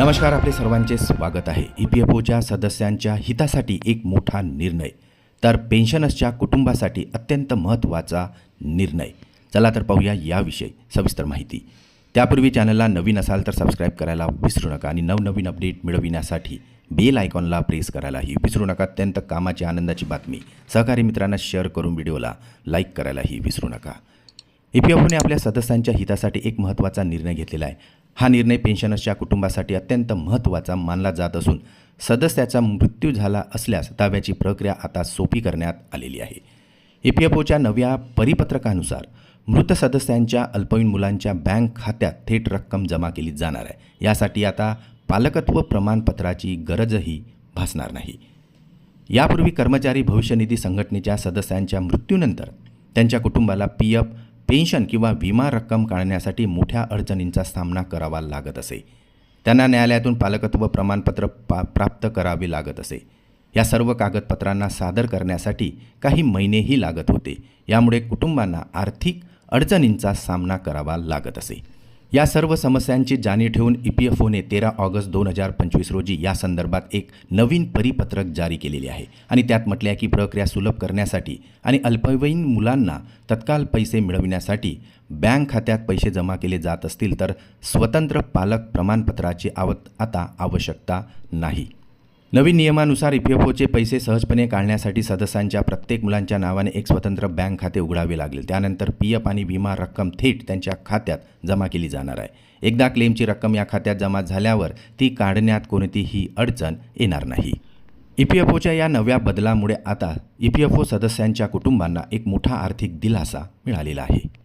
नमस्कार आपले सर्वांचे स्वागत आहे. ई पी एफ ओच्या सदस्यांच्या हितासाठी एक मोठा निर्णय. तर पेन्शनर्सच्या कुटुंबासाठी अत्यंत महत्त्वाचा निर्णय. चला तर पाहूया याविषयी सविस्तर माहिती. त्यापूर्वी चॅनलला नवीन असाल तर सबस्क्राईब करायला विसरू नका आणि नवनवीन अपडेट मिळविण्यासाठी बेल आयकॉनला प्रेस करायलाही विसरू नका. अत्यंत कामाची आनंदाची बातमी. सहकारी मित्रांना शेअर करून व्हिडिओला लाईक करायलाही विसरू नका. ई पी एफ ओने आपल्या सदस्यांच्या हितासाठी एक महत्त्वाचा निर्णय घेतलेला आहे. हा निर्णय पेन्शनर्सच्या कुटुंबासाठी अत्यंत महत्त्वाचा मानला जात असून सदस्याचा मृत्यू झाला असल्यास दाव्याची प्रक्रिया आता सोपी करण्यात आलेली आहे. ई पी एफ ओच्या नव्या परिपत्रकानुसार मृत सदस्यांच्या अल्पवयीन मुलांच्या बँक खात्यात थेट रक्कम जमा केली जाणार आहे. यासाठी आता पालकत्व प्रमाणपत्राची गरजही भासणार नाही. यापूर्वी कर्मचारी भविष्य निधी संघटनेच्या सदस्यांच्या मृत्यूनंतर त्यांच्या कुटुंबाला पी एफ पेन्शन किंवा विमा रक्कम काढण्यासाठी मोठ्या अडचणींचा सामना करावा लागत असे. त्यांना न्यायालयातून पालकत्व प्रमाणपत्र पा प्राप्त करावे लागत असे. या सर्व कागदपत्रांना सादर करण्यासाठी काही महिनेही लागत होते. यामुळे कुटुंबांना आर्थिक अडचणींचा सामना करावा लागत असे. या सर्व समस्यांची जाणीव ठेवून ई पी एफ ओने तेरा ऑगस्ट दोन हजार पंचवीस रोजी या संदर्भात एक नवीन परिपत्रक जारी केलेले आहे. आणि त्यात म्हटले आहे की प्रक्रिया सुलभ करण्यासाठी आणि अल्पवयीन मुलांना तत्काल पैसे मिळविण्यासाठी बँक खात्यात पैसे जमा केले जात असतील तर स्वतंत्र पालक प्रमाणपत्राची आवत आता आवश्यकता नाही. नवीन नियमानुसार ई पी एफ ओचे पैसे सहजपणे काढण्यासाठी सदस्यांच्या प्रत्येक मुलांच्या नावाने एक स्वतंत्र बँक खाते उघडावे लागेल. त्यानंतर पी एफ आणि विमा रक्कम थेट त्यांच्या खात्यात जमा केली जाणार आहे. एकदा क्लेमची रक्कम या खात्यात जमा झाल्यावर ती काढण्यात कोणतीही अडचण येणार नाही. ई पी एफ ओच्या या नव्या बदलामुळे आता ई पी एफ ओ सदस्यांच्या कुटुंबांना एक मोठा आर्थिक दिलासा मिळालेला आहे.